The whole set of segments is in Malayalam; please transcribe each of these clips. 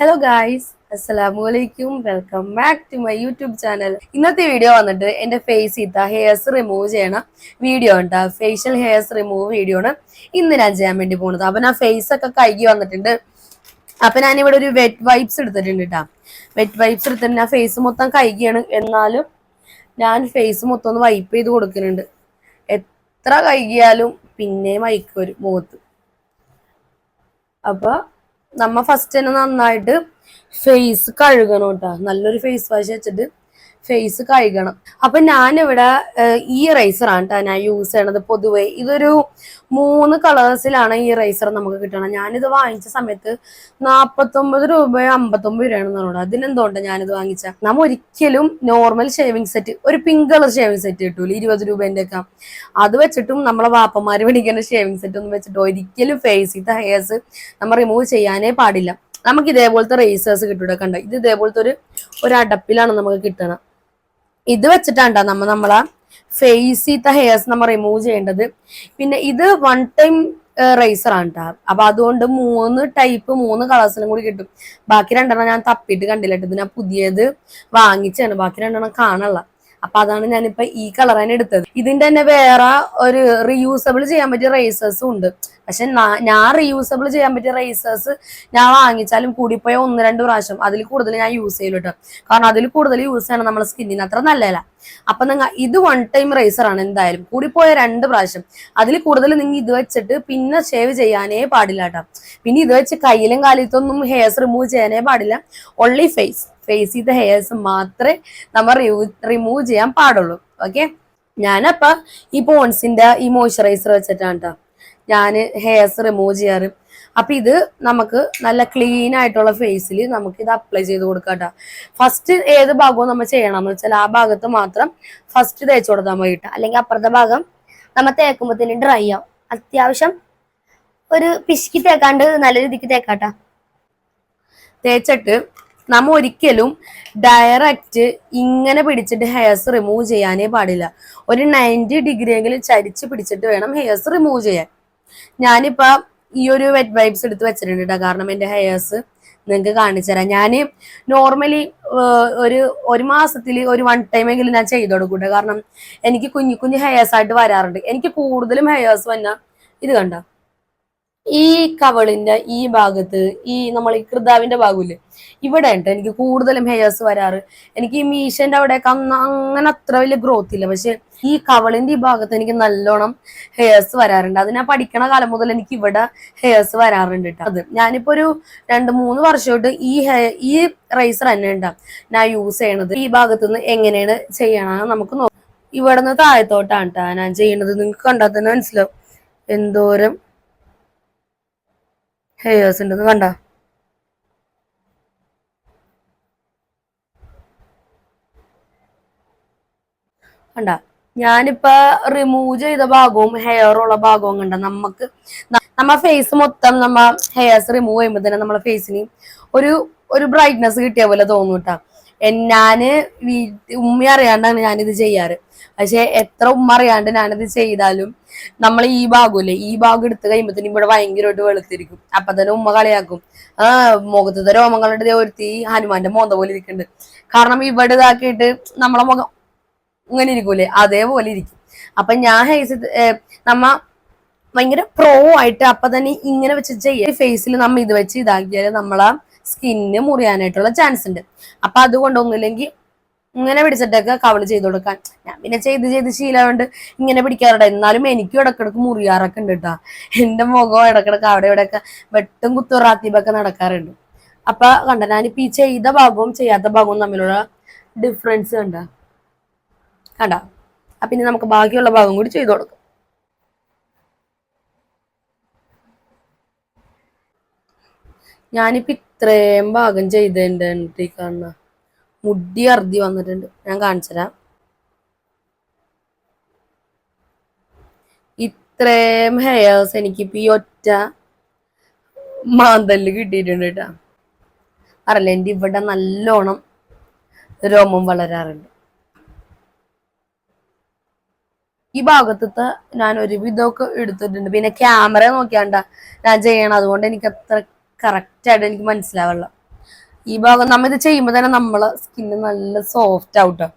ഹലോ ഗായ്സ് അസ്സലാമു അലൈക്കും welcome back to my YouTube channel ഇന്നത്തെ വീഡിയോ വന്നിട്ട് എന്റെ ഫേസ് ഇത്ത ഹെയർസ് റിമൂവ് ചെയ്യണ വീഡിയോ ഉണ്ട്. ഫേഷ്യൽ ഹെയർസ് റിമൂവ് വീഡിയോ ആണ് ഇന്ന് ഞാൻ ചെയ്യാൻ വേണ്ടി പോകുന്നത്. അപ്പം ഞാൻ ഫേസ് ഒക്കെ കഴുകി വന്നിട്ടുണ്ട്. അപ്പം ഞാൻ ഇവിടെ ഒരു വെറ്റ് വൈപ്സ് എടുത്തിട്ടുണ്ട് കേട്ടോ വെറ്റ് വൈപ്സ് എടുത്തിട്ട് ഞാൻ ഫേസ് മൊത്തം കഴുകിയാണ്. എന്നാലും ഞാൻ ഫേസ് മൊത്തം ഒന്ന് വൈപ്പ് ചെയ്ത് കൊടുക്കുന്നുണ്ട്. എത്ര കഴുകിയാലും പിന്നെയും വൈക്ക് വരും മുഖത്ത്. അപ്പൊ നമ്മ ഫസ്റ്റ് തന്നെ നന്നായിട്ട് ഫേസ് കഴുകണം കേട്ടോ നല്ലൊരു ഫേസ് വാഷ് വെച്ചിട്ട് ഫേസ് കഴുകണം. അപ്പൊ ഞാനിവിടെ ഈ ആണ് കേട്ടോ ഞാൻ യൂസ് ചെയ്യണത് പൊതുവെ. ഇതൊരു മൂന്ന് കളേഴ്സിലാണ് ഈ റൈസർ നമുക്ക് കിട്ടണം ഞാനിത് വാങ്ങിച്ച സമയത്ത് നാപ്പത്തൊമ്പത് രൂപയോ അമ്പത്തൊമ്പത് രൂപയാണ് പറഞ്ഞത് അതിനെന്തുകൊണ്ട് ഞാനിത് വാങ്ങിച്ച? നമ്മ ഒരിക്കലും നോർമൽ ഷേവിംഗ് സെറ്റ് ഒരു പിങ്ക് കളർ ഷേവിംഗ് സെറ്റ് കിട്ടൂല ഇരുപത് രൂപേന്റെ ഒക്കെ. അത് വെച്ചിട്ടും നമ്മളെ വാപ്പമാര് പിടിക്കുന്ന ഷേവിംഗ് സെറ്റ് ഒന്നും വെച്ചിട്ട് ഒരിക്കലും ഫേസ് ഫേസിത്തെ ഹെയർസ് നമ്മൾ റിമൂവ് ചെയ്യാനേ പാടില്ല. നമുക്ക് ഇതേപോലത്തെ റേസേഴ്സ് കിട്ടൂടെ കണ്ട? ഇത് ഇതേപോലത്തെ ഒരു ഒരു അടപ്പിലാണ് നമുക്ക് കിട്ടണം ഇത് വെച്ചിട്ടാണ്ടോ നമ്മ നമ്മളെ ഫേസിത്തെ ഹെയർസ് നമ്മൾ റിമൂവ് ചെയ്യേണ്ടത്. പിന്നെ ഇത് വൺ ടൈം റേസർ ആണ് കേട്ടോ അപ്പൊ അതുകൊണ്ട് മൂന്ന് ടൈപ്പ് മൂന്ന് കളേഴ്സിലും കൂടി കിട്ടും. ബാക്കി രണ്ടെണ്ണം ഞാൻ തപ്പിയിട്ട് കണ്ടില്ല ട്ടോ. ഇത് ഞാൻ പുതിയത് വാങ്ങിച്ചാണ് ബാക്കി രണ്ടെണ്ണം കാണാനുള്ള. അപ്പൊ അതാണ് ഞാനിപ്പോ ഈ കളർ തന്നെ എടുത്തത്. ഇതിന്റെ തന്നെ വേറെ ഒരു റീയൂസബിൾ ചെയ്യാൻ പറ്റിയ റേസേഴ്സും ഉണ്ട്. പക്ഷെ ഞാൻ റീയൂസബിൾ ചെയ്യാൻ പറ്റിയ റേസേഴ്സ് ഞാൻ വാങ്ങിച്ചാലും കൂടിപ്പോയ ഒന്ന് രണ്ട് പ്രാവശ്യം അതിൽ കൂടുതൽ ഞാൻ യൂസ് ചെയ്യലു കേട്ടോ കാരണം അതിൽ കൂടുതൽ യൂസ് ചെയ്യണം നമ്മുടെ സ്കിന്നിന് അത്ര നല്ലതല്ല. അപ്പൊ നിങ്ങൾ ഇത് വൺ ടൈം റേസർ ആണ് എന്തായാലും. കൂടിപ്പോയ രണ്ട് പ്രാവശ്യം. അതിൽ കൂടുതൽ നിങ്ങൾ ഇത് വെച്ചിട്ട് പിന്നെ ഷേവ് ചെയ്യാനേ പാടില്ല കേട്ടോ പിന്നെ ഇത് വെച്ച് കയ്യിലും കാലത്തൊന്നും ഹെയർസ് റിമൂവ് ചെയ്യാനേ പാടില്ല. ഓൺലി ഫേസ് ഫേസ് ചെയ്ത ഹെയർസ് മാത്രമേ നമ്മൾ റിമൂവ് ചെയ്യാൻ പാടുള്ളൂ. ഓക്കെ ഞാനപ്പ ഈ പോൺസിന്റെ ഈ മോയ്സ്ചറൈസർ വെച്ചിട്ടാണ് കേട്ടോ ഞാൻ ഹെയർസ് റിമൂവ് ചെയ്യാറ്. അപ്പൊ ഇത് നമുക്ക് നല്ല ക്ലീൻ ആയിട്ടുള്ള ഫേസിൽ നമുക്ക് ഇത് അപ്ലൈ ചെയ്ത് കൊടുക്കാം കേട്ടോ ഫസ്റ്റ് ഏത് ഭാഗവും നമ്മൾ ചെയ്യണം എന്ന് വെച്ചാൽ ആ ഭാഗത്ത് മാത്രം ഫസ്റ്റ് തേച്ച് കൊടുത്താൽ മതി കേട്ടോ അല്ലെങ്കിൽ അപ്പുറത്തെ ഭാഗം നമ്മൾ തേക്കുമ്പോഴത്തേന് ഡ്രൈ ആവും. അത്യാവശ്യം ഒരു പിശുക്കി തേക്കാണ്ട് നല്ല രീതിക്ക് തേക്കാട്ടോ തേച്ചിട്ട് നമ്മ ഒരിക്കലും ഡയറക്റ്റ് ഇങ്ങനെ പിടിച്ചിട്ട് ഹെയർസ് റിമൂവ് ചെയ്യാനേ പാടില്ല. ഒരു നയന്റി ഡിഗ്രി എങ്കിലും ചരിച്ച് പിടിച്ചിട്ട് വേണം ഹെയർസ് റിമൂവ് ചെയ്യാൻ. ഞാനിപ്പോ ഈ ഒരു വെറ്റ് വൈബ്സ് എടുത്ത് വെച്ചിട്ടുണ്ട് കേട്ടോ കാരണം എന്റെ ഹെയർസ് നിങ്ങൾക്ക് കാണിച്ചു തരാം. ഞാൻ നോർമലി ഒരു ഒരു മാസത്തിൽ ഒരു വൺ ടൈം എങ്കിലും ഞാൻ ചെയ്ത് കൊടുക്കൂട്ടെ. കാരണം എനിക്ക് കുഞ്ഞു കുഞ്ഞു ഹെയർസ് ആയിട്ട് വരാറുണ്ട്. എനിക്ക് കൂടുതലും ഹെയർസ് വന്ന ഇത് കണ്ട? ഈ കവളിന്റെ ഈ ഭാഗത്ത് ഈ നമ്മൾ ഈ കൃതാവിന്റെ ഭാഗമില്ലേ? ഇവിടെ ഉണ്ട്. എനിക്ക് കൂടുതലും ഹെയർസ് വരാറ്. എനിക്ക് ഈ മീശന്റെ അവിടെ അങ്ങനെ അത്ര വലിയ ഗ്രോത്ത് ഇല്ല. പക്ഷെ ഈ കവളിന്റെ ഈ ഭാഗത്ത് എനിക്ക് നല്ലോണം ഹെയർസ് വരാറുണ്ട്. അത് ഞാൻ പഠിക്കണ കാലം മുതൽ എനിക്ക് ഇവിടെ ഹെയർസ് വരാറുണ്ട് കേട്ടോ അത് ഞാനിപ്പോ ഒരു രണ്ട് മൂന്ന് വർഷമായിട്ട് ഈ ഈ റൈസർ തന്നെ ഉണ്ടാ ഞാൻ യൂസ് ചെയ്യണത്. ഈ ഭാഗത്ത് നിന്ന് എങ്ങനെയാണ് ചെയ്യണമെന്ന് നമുക്ക് നോക്കാം. ഇവിടെ നിന്ന് താഴത്തോട്ടാണ് കേട്ടോ ഞാൻ ചെയ്യണത് നിങ്ങൾക്ക് കണ്ടാൽ തന്നെ മനസ്സിലാവും. എന്തോരം ഹെയർസ് ഉണ്ടെന്ന് കണ്ട? കണ്ട? ഞാനിപ്പോ റിമൂവ് ചെയ്ത ഭാഗവും ഹെയർ ഉള്ള ഭാഗവും കണ്ട? നമുക്ക് നമ്മ ഫേസ് മൊത്തം നമ്മ ഹെയർസ് റിമൂവ് ചെയ്യുമ്പോ തന്നെ നമ്മളെ ഫേസിന് ഒരു ഒരു ബ്രൈറ്റ്നസ് കിട്ടിയ പോലെ തോന്നും കേട്ടാ ഞാൻ ഉമ്മ അറിയാണ്ടാണ് ഞാനിത് ചെയ്യാറ്. പക്ഷെ എത്ര ഉമ്മ അറിയാണ്ട് ഞാനിത് ചെയ്താലും നമ്മൾ ഈ ഭാഗമില്ലേ ഈ ഭാഗം എടുത്ത് കഴിയുമ്പോഴത്തേനും ഇവിടെ ഭയങ്കരമായിട്ട് വെളുത്തിരിക്കും. അപ്പൊ തന്നെ ഉമ്മ കളിയാക്കും. ആ മുഖത്തെ രോമങ്ങളുടെ ഒരുത്തി ഹനുമാന്റെ മോന്ത പോലെ ഇരിക്കുന്നുണ്ട് കാരണം ഇവിടെ ഇതാക്കിയിട്ട് നമ്മളെ മുഖം ഇങ്ങനെ ഇരിക്കൂലേ അതേപോലെ ഇരിക്കും. അപ്പൊ ഞാൻ ഹൈസ് നമ്മ ഭയങ്കര പ്രോ ആയിട്ട് അപ്പൊ തന്നെ ഇങ്ങനെ വെച്ച് ചെയ്യാം. ഫേസിൽ നമ്മ ഇത് വെച്ച് ഇതാക്കിയാൽ നമ്മളെ സ്കിന്നിന് മുറിയാനായിട്ടുള്ള ചാൻസ് ഉണ്ട്. അപ്പൊ അതുകൊണ്ട് ഒന്നുമില്ലെങ്കിൽ ഇങ്ങനെ പിടിച്ചിട്ടൊക്കെ കവൾ ചെയ്ത് കൊടുക്കാൻ. ഞാൻ പിന്നെ ചെയ്ത് ചെയ്ത് ശീലമുണ്ട് ഇങ്ങനെ പിടിക്കാറുണ്ട്. എന്നാലും എനിക്കും ഇടക്കിടക്ക് മുറിയാറൊക്കെ ഉണ്ട് കേട്ടോ എന്റെ മുഖം ഇടക്കിടക്ക് അവിടെ ഇവിടെയൊക്കെ വെട്ടും കുത്തുറാത്തീപൊക്കെ നടക്കാറുണ്ട്. അപ്പൊ കണ്ട ഞാനിപ്പോ ഈ ചെയ്ത ഭാഗവും ചെയ്യാത്ത ഭാഗവും തമ്മിലുള്ള ഡിഫറൻസ് കണ്ട? കണ്ട? അപ്പൊ ഇനി നമുക്ക് ബാക്കിയുള്ള ഭാഗം കൂടി ചെയ്തു കൊടുക്കാം. ഞാനിപ്പോ ഇത്രയും ഭാഗം ചെയ്തിട്ടുണ്ട് ഈ കാണുന്ന മുടി അറുതി വന്നിട്ടുണ്ട്. ഞാൻ കാണിച്ചുതരാം. ഇത്രയും ഹെയർസ് എനിക്കിപ്പോ ഈ ഒറ്റ മാന്തൽ കിട്ടിയിട്ടുണ്ട് കേട്ടാ. അറിയില്ല എന്റെ ഇവിടെ നല്ലോണം രോമം വളരാറുണ്ട്. ഈ ഭാഗത്തത്തെ ഞാൻ ഒരുവിധമൊക്കെ എടുത്തിട്ടുണ്ട്. പിന്നെ ക്യാമറ നോക്കിയാണ്ട ഞാൻ ചെയ്യണം അതുകൊണ്ട് എനിക്ക് അത്ര കറക്റ്റ് ആയിട്ട് എനിക്ക് മനസ്സിലാവുള്ള. ഈ ഭാഗം നമ്മ ഇത് ചെയ്യുമ്പോൾ തന്നെ നമ്മളെ സ്കിന്ന് നല്ല സോഫ്റ്റ് ആവട്ടോ.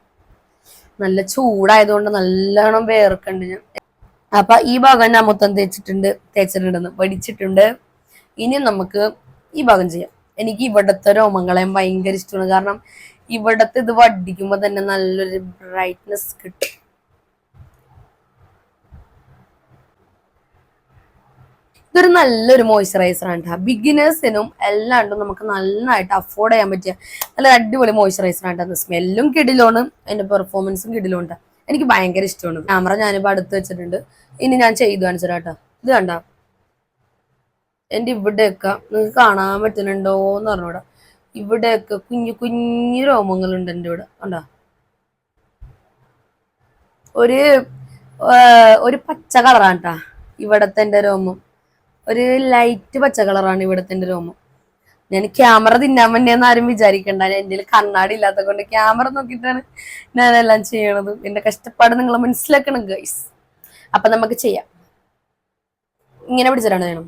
നല്ല ചൂടായതുകൊണ്ട് നല്ലോണം വേർക്കുണ്ട് ഞാൻ. അപ്പൊ ഈ ഭാഗം ഞാൻ മൊത്തം തേച്ചിട്ടുണ്ട് തേച്ചിട്ടുണ്ടെന്ന് വടിച്ചിട്ടുണ്ട്. ഇനി നമുക്ക് ഈ ഭാഗം ചെയ്യാം. എനിക്ക് ഇവിടത്തെ രോമങ്ങളെയും ഭയങ്കര ഇഷ്ടമാണ് കാരണം ഇവിടത്തെ ഇത് വടിക്കുമ്പോൾ തന്നെ നല്ലൊരു ബ്രൈറ്റ്നെസ് കിട്ടും. ഇതൊരു നല്ലൊരു മോയ്സ്ചറൈസർ ആണ് കേട്ടോ ബിഗിനേഴ്സിനും എല്ലാണ്ടും നമുക്ക് നന്നായിട്ട് അഫോർഡ് ചെയ്യാൻ പറ്റിയ നല്ല അടിപൊളി മോയ്സ്ചറൈസർ ആണ് കേട്ടോ സ്മെല്ലും കിടിലോണ് അതിന്റെ പെർഫോമൻസും കിടിലുണ്ട് എനിക്ക് ഭയങ്കര ഇഷ്ടമാണ് ക്യാമറ ഞാനിപ്പോൾ അടുത്ത് വെച്ചിട്ടുണ്ട്. ഇനി ഞാൻ ചെയ്തു കാണിച്ചു കേട്ടോ ഇത് കണ്ട? എന്റെ ഇവിടെയൊക്കെ നിങ്ങൾക്ക് കാണാൻ പറ്റുന്നുണ്ടോ എന്ന് പറഞ്ഞൂടാ ഇവിടെയൊക്കെ കുഞ്ഞു കുഞ്ഞു രോമങ്ങളുണ്ട് എന്റെ ഇവിടെ. കണ്ടോ? ഒരു ഒരു പച്ച കളറാണ് കേട്ടാ ഇവിടത്തെ എന്റെ രോമം. ഒരു ലൈറ്റ് പച്ച കളറാണ് ഇവിടത്തെ എന്റെ രോമം ഞാൻ ക്യാമറ തിന്നാൻ വേണ്ടിയെന്ന് ആരും വിചാരിക്കണ്ട. എന്റെ കണ്ണാടി ഇല്ലാത്ത കൊണ്ട് ക്യാമറ നോക്കിയിട്ടാണ് ഞാനെല്ലാം ചെയ്യണത്. എന്റെ കഷ്ടപ്പാട് നിങ്ങൾ മനസ്സിലാക്കണം ഗൈസ് അപ്പൊ നമുക്ക് ചെയ്യാം. ഇങ്ങനെ പിടിച്ചിട്ടാണ് വേണം.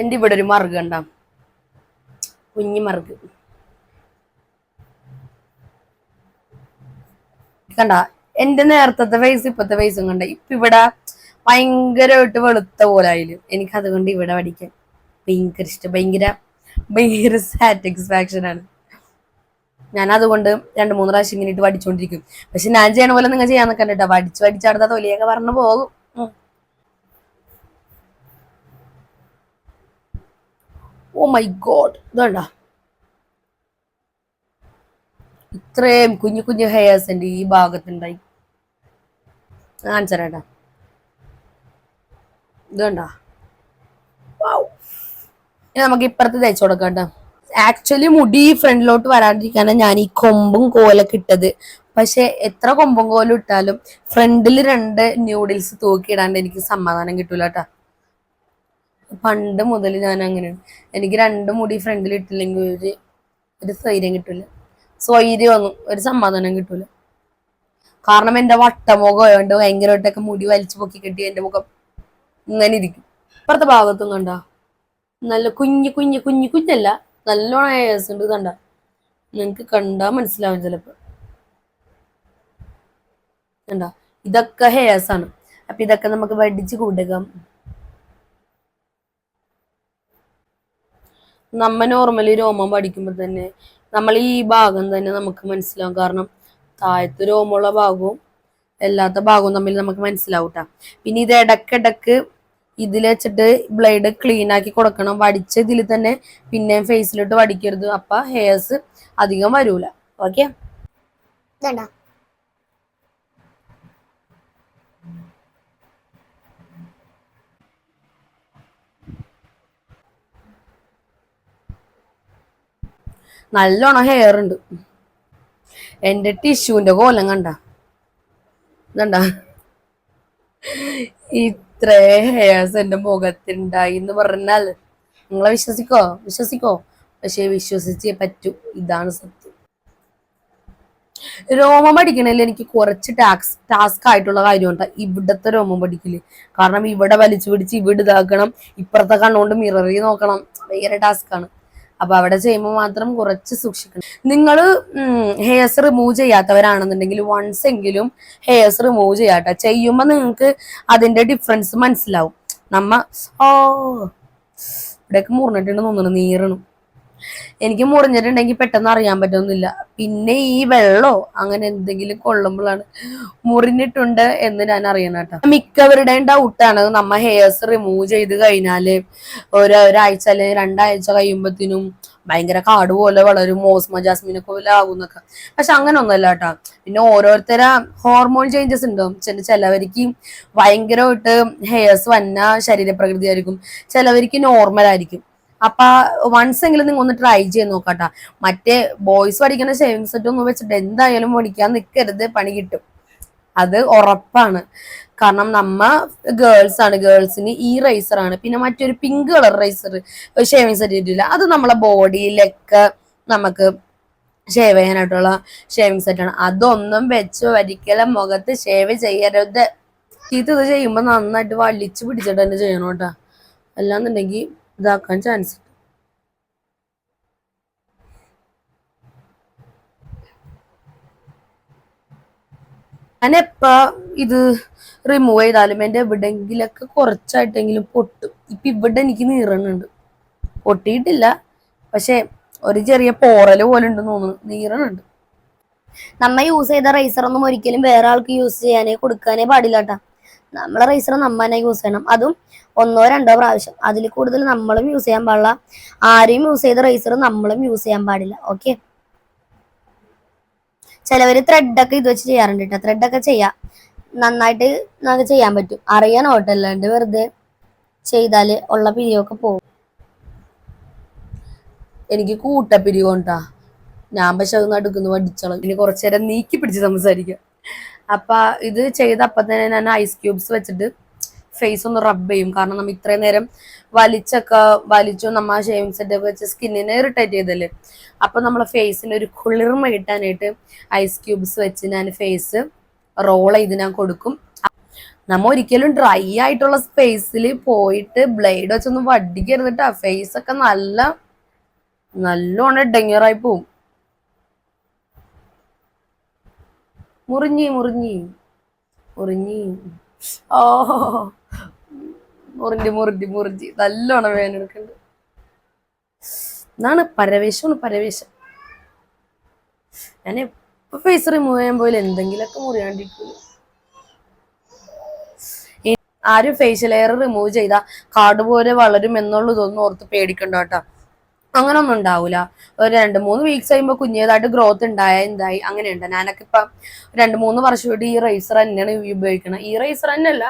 എന്റെ ഇവിടെ ഒരു മറുകണ്ടാം കണ്ട. കുഞ്ഞു മറുക്. കണ്ട എന്റെ നേരത്തെ ഫേസ് ഇപ്പത്തെ ഫേസും കണ്ട ഇപ്പൊ ഇവിടെ ഭയങ്കരമായിട്ട് വെളുത്ത പോലെ ആയാലും എനിക്ക് അതുകൊണ്ട് ഇവിടെ പഠിക്കാൻ ഭയങ്കര ഇഷ്ടം. ഭയങ്കര ഭയങ്കര സാറ്റിസ്ഫാക്ഷൻ ആണ്. ഞാൻ അതുകൊണ്ട് രണ്ട് മൂന്ന് പ്രാവശ്യം ഇങ്ങനെ പഠിച്ചുകൊണ്ടിരിക്കും പക്ഷെ ഞാൻ ചെയ്യണ പോലെ നിങ്ങൾ ചെയ്യാൻ നിൽക്കണ്ട കേട്ടോ പഠിച്ച് പഠിച്ചടുത്ത തൊലിയൊക്കെ പറഞ്ഞു പോകും. ഓ മൈ ഗോഡ് ഇതുണ്ട ഇത്രയും കുഞ്ഞു കുഞ്ഞു ഹെയേഴ്സ് ഉണ്ട് ഈ ഭാഗത്തുണ്ടായി ആൻസർ ഏട്ടാ. ഇനി നമുക്ക് ഇപ്പുറത്ത് തയ്ച്ചു കൊടുക്കാം കേട്ടോ. ആക്ച്വലി മുടി ഫ്രണ്ടിലോട്ട് വരാണ്ടിരിക്കാനാണ് ഞാൻ ഈ കൊമ്പും കോലൊക്കെ ഇട്ടത്. പക്ഷെ എത്ര കൊമ്പും കോലും ഇട്ടാലും ഫ്രണ്ടിൽ രണ്ട് ന്യൂഡിൽസ് തൂക്കിയിടാണ്ട് എനിക്ക് സമാധാനം കിട്ടൂല കേട്ടാ. പണ്ട് മുതൽ ഞാൻ അങ്ങനെയാണ് എനിക്ക് രണ്ട് മുടി ഫ്രണ്ടിൽ ഇട്ടില്ലെങ്കിൽ ഒരു ഒരു സ്വൈര്യം കിട്ടൂല. സ്വൈര്യമൊന്നും ഒരു സമാധാനം കിട്ടൂല. കാരണം എന്റെ വട്ടമുഖം ആയതുകൊണ്ട് ഭയങ്കരമായിട്ടൊക്കെ മുടി വലിച്ചു പൊക്കി കെട്ടി എന്റെ മുഖം ഇങ്ങനെ ഇരിക്കും. ഇപ്പുറത്തെ ഭാഗത്തും കണ്ട? നല്ല കുഞ്ഞു കുഞ്ഞു കുഞ്ഞു കുഞ്ഞല്ല. നല്ലോണം ഏസ് ഉണ്ട് കണ്ട? നിങ്ങക്ക് കണ്ടാ മനസ്സിലാവും ചിലപ്പോ. കണ്ട? ഇതൊക്കെ ഹെയർസ് ആണ് അപ്പൊ ഇതൊക്കെ നമുക്ക് വടിച്ച് കൊടുക്കാം നമ്മ നോർമലി രോമം പഠിക്കുമ്പോൾ തന്നെ നമ്മൾ ഈ ഭാഗം തന്നെ നമുക്ക് മനസ്സിലാവും. കാരണം താഴത്ത് രോമുള്ള ഭാഗവും അല്ലാത്ത ഭാഗവും തമ്മിൽ നമുക്ക് മനസ്സിലാവൂട്ടാ പിന്നെ ഇത് ഇടക്കിടക്ക് ഇതിൽ വെച്ചിട്ട് ബ്ലേഡ് ക്ലീൻ ആക്കി കൊടുക്കണം. വടിച്ച ഇതിൽ തന്നെ പിന്നെ ഫേസിലോട്ട് വടിക്കരുത്. അപ്പൊ ഹെയർസ് അധികം വരൂല. ഓക്കെ? നല്ലോണം ഹെയർ ഉണ്ട്. എന്റെ ടിഷ്യൂന്റെ കോലം കണ്ട? ഇതണ്ട? ഇത്ര ഹെയർസ് എന്റെ മുഖത്തുണ്ടായി എന്ന് പറഞ്ഞാൽ. നിങ്ങളെ വിശ്വസിക്കോ? വിശ്വസിക്കോ? പക്ഷെ വിശ്വസിച്ചേ പറ്റൂ. ഇതാണ് സത്യം. രോമം പഠിക്കണതിൽ എനിക്ക് കുറച്ച് ടാക്സ് ടാസ്ക് ആയിട്ടുള്ള കാര്യമുണ്ട് ഇവിടത്തെ രോമം പഠിക്കൽ. കാരണം ഇവിടെ വലിച്ചു പിടിച്ച് ഇവിടെ ഇതാക്കണം ഇപ്പുറത്തെ കണ്ണുകൊണ്ട് മിററി നോക്കണം. ഭയങ്കര ടാസ്ക് ആണ്. അപ്പൊ അവിടെ ചെയ്യുമ്പോൾ മാത്രം കുറച്ച് സൂക്ഷിക്കണം. നിങ്ങൾ ഹെയർസ് റിമൂവ് ചെയ്യാത്തവരാണെന്നുണ്ടെങ്കിൽ വൺസ് എങ്കിലും ഹെയർസ് റിമൂവ് ചെയ്യാട്ടോ. ചെയ്യുമ്പോൾ നിങ്ങൾക്ക് അതിന്റെ ഡിഫറൻസ് മനസ്സിലാവും. നമ്മ ഓ ഇവിടെയൊക്കെ മുറിഞ്ഞിട്ടുണ്ട് തോന്നുന്നു നീറണം. എനിക്ക് മുറിഞ്ഞിട്ടുണ്ടെങ്കിൽ പെട്ടെന്ന് അറിയാൻ പറ്റൊന്നുമില്ല പിന്നെ ഈ വെള്ളോ അങ്ങനെ എന്തെങ്കിലും കൊള്ളുമ്പോഴാണ് മുറിഞ്ഞിട്ടുണ്ട് എന്ന് ഞാൻ അറിയണം കേട്ടോ. മിക്കവരുടെയും ഡൗട്ടാണ് നമ്മ ഹെയർസ് റിമൂവ് ചെയ്ത് കഴിഞ്ഞാൽ ഒരു ഒരാഴ്ച അല്ലെങ്കിൽ രണ്ടാഴ്ച കഴിയുമ്പത്തിനും ഭയങ്കര കാട് പോലെ വളരും മോസ്മ ജാസ്മിനൊക്കെ പോലെ ആകുന്നൊക്കെ പക്ഷെ അങ്ങനെ ഒന്നുമല്ല കേട്ടോ. പിന്നെ ഓരോരുത്തര ഹോർമോൺ ചേഞ്ചസ് ഉണ്ടാവും ചില ചിലവർക്ക് ഭയങ്കരമായിട്ട് ഹെയർസ് വന്ന ശരീരപ്രകൃതി ആയിരിക്കും ചിലവർക്ക് നോർമൽ ആയിരിക്കും. അപ്പൊ വൺസ് എങ്കിലും നിങ്ങൾ ഒന്ന് ട്രൈ ചെയ്ത് നോക്കാട്ടാ. മറ്റേ ബോയ്സ് പഠിക്കുന്ന ഷേവിംഗ് സെറ്റ് ഒന്നും വെച്ചിട്ട് എന്തായാലും പഠിക്കാൻ നിൽക്കരുത് പണി കിട്ടും. അത് ഉറപ്പാണ്. കാരണം നമ്മ ഗേൾസ് ആണ് ഗേൾസിന് ഈ റൈസർ ആണ്. പിന്നെ മറ്റൊരു pink colour razor shaving set ഇട്ടില്ല അത് നമ്മളെ ബോഡിയിലൊക്കെ നമുക്ക് ഷേവ് ചെയ്യാനായിട്ടുള്ള ഷേവിങ് സെറ്റ് ആണ്. അതൊന്നും വെച്ച് ഒരിക്കലും മുഖത്ത് ഷേവ് ചെയ്യരുത്. ഇത് ചെയ്യുമ്പോൾ നന്നായിട്ട് വലിച്ചു പിടിച്ചിട്ട് തന്നെ ചെയ്യണം കേട്ടോ. അല്ലാന്നുണ്ടെങ്കിൽ ഇതാക്കാൻ ചാൻസ് ഞാൻ എപ്പാ ഇത് റിമൂവ് ചെയ്താലും എന്റെ എവിടെയെങ്കിലൊക്കെ കുറച്ചായിട്ടെങ്കിലും പൊട്ടും. ഇപ്പൊ ഇവിടെ എനിക്ക് നീറണുണ്ട്. പൊട്ടിയിട്ടില്ല. പക്ഷെ ഒരു ചെറിയ പോറൽ പോലെ ഉണ്ടെന്ന് തോന്നുന്നു. നീറണുണ്ട്. നമ്മ യൂസ് ചെയ്ത റൈസർ ഒന്നും ഒരിക്കലും വേറെ ആൾക്ക് യൂസ് ചെയ്യാനേ കൊടുക്കാനേ പാടില്ല നമ്മളെ റൈസർ നമ്മ തന്നെ യൂസ് ചെയ്യണം. അതും ഒന്നോ രണ്ടോ പ്രാവശ്യം. അതിൽ കൂടുതൽ നമ്മളും യൂസ് ചെയ്യാൻ പാടില്ല. ആരെയും യൂസ് ചെയ്ത റൈസർ നമ്മളും യൂസ് ചെയ്യാൻ പാടില്ല. ഓക്കെ ചിലവര് ത്രെഡൊക്കെ ഇത് വെച്ച് ചെയ്യാറുണ്ട് കേട്ടോ ത്രെഡൊക്കെ ചെയ്യാം. നന്നായിട്ട് നമുക്ക് ചെയ്യാൻ പറ്റും. അറിയാൻ ഓട്ടല്ലാണ്ട് വെറുതെ ചെയ്താൽ ഉള്ള പിരിയൊക്കെ പോകും. എനിക്ക് കൂട്ട കൂട്ടപ്പിരിവുണ്ടാ ഞാൻ പക്ഷെ അത് നടുക്കുന്നു പഠിച്ചോളാം. ഇനി കുറച്ചു നേരം നീക്കി പിടിച്ച് സംസാരിക്കാം. അപ്പൊ ഇത് ചെയ്ത അപ്പൊ തന്നെ ഞാൻ ഐസ് ക്യൂബ്സ് വെച്ചിട്ട് ഫേസ് ഒന്ന് റബ് ചെയ്യും. കാരണം നമ്മ ഇത്രയും നേരം വലിച്ചൊക്കെ വലിച്ചു നമ്മ ഷേവിങ് സെറ്റ് വെച്ച് സ്കിന്നിനെ ഇറിറ്റേറ്റ് ചെയ്തല്ലേ? അപ്പൊ നമ്മളെ ഫേസിന് ഒരു കുളിർമ കിട്ടാനായിട്ട് ഐസ് ക്യൂബ്സ് വെച്ച് ഞാൻ ഫേസ് റോൾ ചെയ്ത് ഞാൻ കൊടുക്കും. നമ്മ ഒരിക്കലും ഡ്രൈ ആയിട്ടുള്ള സ്പേസിൽ പോയിട്ട് ബ്ലേഡ് വെച്ചൊന്ന് വടിക്കരുതിട്ടാ ഫേസ് ഒക്കെ നല്ല നല്ലോണം ഡെങ്ങറായി പോവും. മുറിഞ്ഞി മുറിഞ്ഞി. മുറിഞ്ഞി. ഓ. മുറിഞ്ഞി മുറിഞ്ഞി മുറിഞ്ഞി. നല്ലോണം വേനെടുക്കുന്നുണ്ട് എന്നാണ് പരവേശമാണ് പരവേശം. ഞാൻ എപ്പോ ഫേസ് റിമൂവ് ചെയ്യാൻ പോയാലും എന്തെങ്കിലുമൊക്കെ മുറിയാണ്ടിരിക്കുന്നു ആരും ഫേഷ്യൽ എയർ റിമൂവ് ചെയ്താൽ കാട് പോലെ വളരും എന്നുള്ളതൊന്നും ഓർത്ത് പേടിക്കണ്ട കേട്ടോ. അങ്ങനെ ഒന്നും ഉണ്ടാവൂല. ഒരു രണ്ട് മൂന്ന് വീക്സ് കഴിയുമ്പോൾ കുഞ്ഞേതായിട്ട് ഗ്രോത്ത് ഉണ്ടായ എന്തായി അങ്ങനെയുണ്ട് ഞാനൊക്കെ ഇപ്പം രണ്ട് മൂന്ന് വർഷമായിട്ട് ഈ റൈസർ തന്നെയാണ് ഉപയോഗിക്കുന്നത് ഈ റൈസർ തന്നെയല്ല.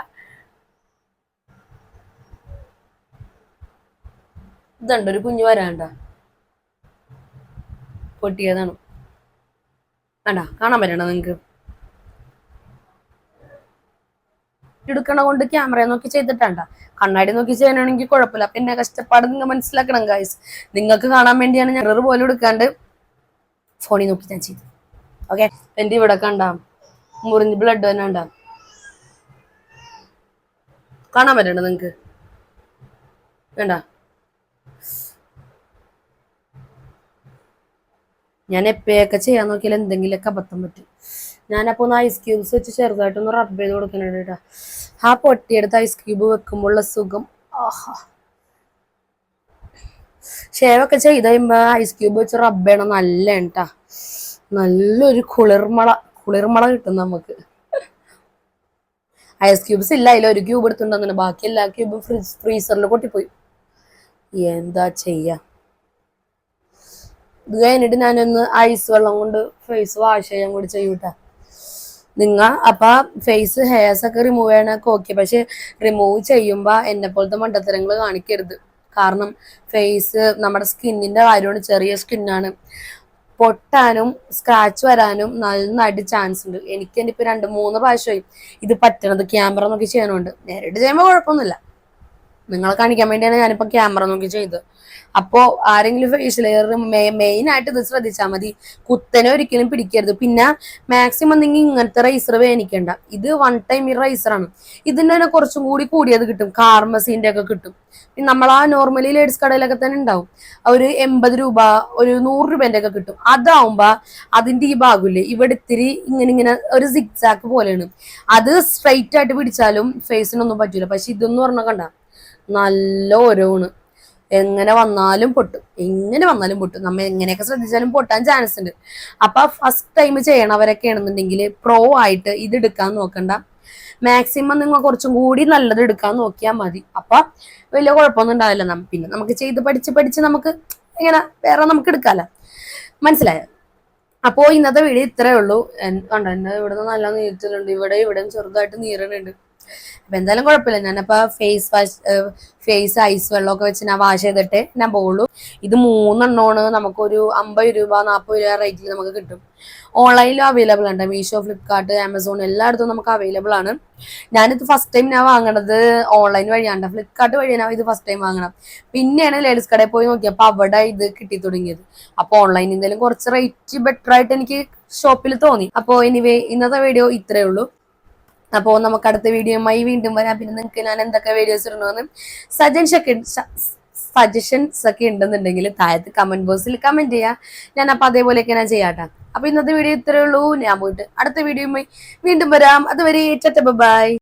ഇതുണ്ട് ഒരു കുഞ്ഞു വരാണ്ട പൊട്ടിയതാണ്. വേണ്ട കാണാൻ പറ്റണ്ട നിങ്ങക്ക്? എടുക്കണ കൊണ്ട് ക്യാമറ നോക്കി ചെയ്തിട്ടണ്ട. കണ്ണാടി നോക്കി ചെയ്യാനാണെങ്കിൽ കുഴപ്പമില്ല. പിന്നെ കഷ്ടപ്പാട് നിങ്ങൾ മനസ്സിലാക്കണം ഗായ്സ് നിങ്ങൾക്ക് കാണാൻ വേണ്ടിയാണ് ഞാൻ എറർ പോലും എടുക്കാണ്ട് ഫോണിൽ നോക്കി ഞാൻ ചെയ്തു ഓക്കെ എന്റെ ഇവിടെ കണ്ട മുറിഞ്ഞ് ബ്ലഡ് തന്നെ ഉണ്ടാം കാണാൻ പറ്റണ്ട നിങ്ങക്ക്? വേണ്ട. ഞാൻ എപ്പോഴൊക്കെ ചെയ്യാൻ നോക്കിയാൽ എന്തെങ്കിലുമൊക്കെ അബദ്ധം പറ്റും. ഞാനപ്പോ ഒന്ന് ഐസ് ക്യൂബ്സ് വെച്ച് ചെറുതായിട്ടൊന്ന് റബ്ബ് ചെയ്ത് കൊടുക്കുന്നുണ്ട് കേട്ടോ ആ പൊട്ടിയെടുത്ത് ഐസ് ക്യൂബ് വെക്കുമ്പോഴുള്ള സുഖം. ആഹാ. ഷേവൊക്കെ ചെയ്ത് കഴിയുമ്പോ ഐസ് ക്യൂബ് വെച്ച് റബ്ബ് ചെയ്യണം നല്ല കേട്ടാ നല്ലൊരു കുളിർമള കുളിർമള കിട്ടും നമുക്ക്. ഐസ് ക്യൂബ്സ് ഇല്ല അതിൽ ഒരു ക്യൂബ് എടുത്തിട്ടുണ്ടെന്ന് ബാക്കി എല്ലാ ക്യൂബും ഫ്രിഡ്ജ് ഫ്രീസറിൽ കൊട്ടിപ്പോയി എന്താ ചെയ്യാ? ഇത് കഴിഞ്ഞിട്ട് ഞാനൊന്ന് ഐസ് വെള്ളം കൊണ്ട് ഫേസ് വാഷ് ചെയ്യാൻ കൂടി ചെയ്യൂട്ടാ. നിങ്ങ അപ്പൊ ഫേസ് ഹെയർസ് ഒക്കെ റിമൂവ് ചെയ്യണൊക്കെ ഓക്കെ പക്ഷെ റിമൂവ് ചെയ്യുമ്പോ എന്നെ പോലത്തെ മണ്ടത്തരങ്ങൾ കാണിക്കരുത്. കാരണം ഫേസ് നമ്മുടെ സ്കിന്നിന്റെ കാര്യമാണ് ചെറിയ സ്കിന്നാണ് പൊട്ടാനും സ്ക്രാച്ച് വരാനും നന്നായിട്ട് ചാൻസ് ഉണ്ട്. എനിക്ക് ഇപ്പൊ രണ്ട് മൂന്ന് പ്രാവശ്യമായി ഇത് പറ്റണത് ക്യാമറ നോക്കി ചെയ്യാനുണ്ട്. നേരിട്ട് ചെയ്യുമ്പോൾ കുഴപ്പമൊന്നുമില്ല. നിങ്ങളെ കാണിക്കാൻ വേണ്ടിയാണ് ഞാനിപ്പോ ക്യാമറ നോക്കി ചെയ്തത് അപ്പോ ആരെങ്കിലും ഫേഷ്യൽ ഹെയർ മെയിൻ ആയിട്ട് ഇത് ശ്രദ്ധിച്ചാൽ മതി. കുത്തനെ ഒരിക്കലും പിടിക്കരുത്. പിന്നെ മാക്സിമം നിങ്ങൾ ഇങ്ങനത്തെ റൈസർ വേനിക്കണ്ട ഇത് വൺ ടൈം ഈ റൈസറാണ് ഇതിന്റെ തന്നെ കുറച്ചും കൂടി കൂടിയത് കിട്ടും. കാർമസിന്റെ ഒക്കെ കിട്ടും. നമ്മൾ ആ നോർമലി ലേഡീസ് കടയിലൊക്കെ തന്നെ ഉണ്ടാവും. ഒരു എൺപത് രൂപ ഒരു നൂറ് രൂപേന്റെ ഒക്കെ കിട്ടും. അതാവുമ്പോ അതിന്റെ ഈ ഭാഗമില്ലേ ഇവിടെ ഇത്തിരി ഇങ്ങനെ ഇങ്ങനെ ഒരു സിക്സാക്ക് പോലെയാണ്. അത് സ്ട്രൈറ്റ് ആയിട്ട് പിടിച്ചാലും ഫേസിനൊന്നും പറ്റൂല. പക്ഷെ ഇതൊന്നും പറഞ്ഞാൽ കണ്ട നല്ല ഓരോണ്. എങ്ങനെ വന്നാലും പൊട്ടും. എങ്ങനെ വന്നാലും പൊട്ടും. നമ്മൾ എങ്ങനെയൊക്കെ ശ്രദ്ധിച്ചാലും പൊട്ടാൻ ചാൻസ് ഉണ്ട്. അപ്പൊ ഫസ്റ്റ് ടൈം ചെയ്യണവരൊക്കെ ആണെന്നുണ്ടെങ്കിൽ പ്രോ ആയിട്ട് ഇത് എടുക്കാൻ നോക്കണ്ട. മാക്സിമം നിങ്ങൾ കുറച്ചും കൂടി നല്ലത് എടുക്കാൻ നോക്കിയാൽ മതി. അപ്പൊ വലിയ കുഴപ്പമൊന്നും ഉണ്ടാവില്ല. പിന്നെ നമുക്ക് ചെയ്ത് പഠിച്ച് പഠിച്ച് നമുക്ക് ഇങ്ങനെ വേറെ നമുക്ക് എടുക്കാലോ. മനസ്സിലായോ? അപ്പോ ഇന്നത്തെ വീഡിയോ ഇത്രേ ഉള്ളൂ. കണ്ടെ? ഇവിടെ നല്ല നീറ്റലുണ്ട് ഇവിടെ ഇവിടെയും ചെറുതായിട്ട് നീരണുണ്ട് അപ്പൊ എന്തായാലും കുഴപ്പമില്ല. ഞാനപ്പോ ഫേസ് വാഷ് ഫേസ് ഐസ് വെള്ളമൊക്കെ വെച്ച് ഞാൻ വാഷ് ചെയ്തിട്ട് ഞാൻ പോകുള്ളൂ ഇത് മൂന്നെണ്ണമാണ്. നമുക്കൊരു അമ്പത് രൂപ നാൽപ്പത് രൂപ റേറ്റിൽ നമുക്ക് കിട്ടും. ഓൺലൈനിലും അവൈലബിൾ ഉണ്ട് മീഷോ ഫ്ലിപ്കാർട്ട് ആമസോൺ എല്ലായിടത്തും നമുക്ക് അവൈലബിൾ ആണ്. ഞാനിത് ഫസ്റ്റ് ടൈം ഞാൻ വാങ്ങണത് ഓൺലൈൻ വഴിയാണ് ഫ്ലിപ്കാർട്ട് വഴിയാണ് ഇത് ഫസ്റ്റ് ടൈം വാങ്ങണം. പിന്നെയാണ് ലേഡീസ് കടയിൽ പോയി നോക്കിയപ്പോൾ അവിടെ ഇത് കിട്ടി തുടങ്ങിയത് അപ്പോൾ ഓൺലൈനിൽ എന്തെങ്കിലും കുറച്ച് റേറ്റ് ബെറ്റർ ആയിട്ട് എനിക്ക് ഷോപ്പിൽ തോന്നി. അപ്പോൾ എനിവേ ഇന്നത്തെ വീഡിയോ ഇത്രയേ ഉള്ളൂ. അപ്പോൾ നമുക്ക് അടുത്ത വീഡിയോയുമായി വീണ്ടും വരാം. പിന്നെ നിങ്ങൾക്ക് ഞാൻ എന്തൊക്കെ വീഡിയോസ് ഇടണമെന്ന് സജൻസ് ഒക്കെ സജഷൻസ് ഒക്കെ ഉണ്ടെന്നുണ്ടെങ്കിൽ താഴത്ത് കമന്റ് ബോക്സിൽ കമന്റ് ചെയ്യാം. ഞാൻ അപ്പൊ അതേപോലെയൊക്കെ ഞാൻ ചെയ്യാട്ടാ. അപ്പോൾ ഇന്നത്തെ വീഡിയോ ഇത്രയേ ഉള്ളൂ. ഞാൻ പോയിട്ട് അടുത്ത വീഡിയോയുമായി വീണ്ടും വരാം. അതുവരെ ബൈ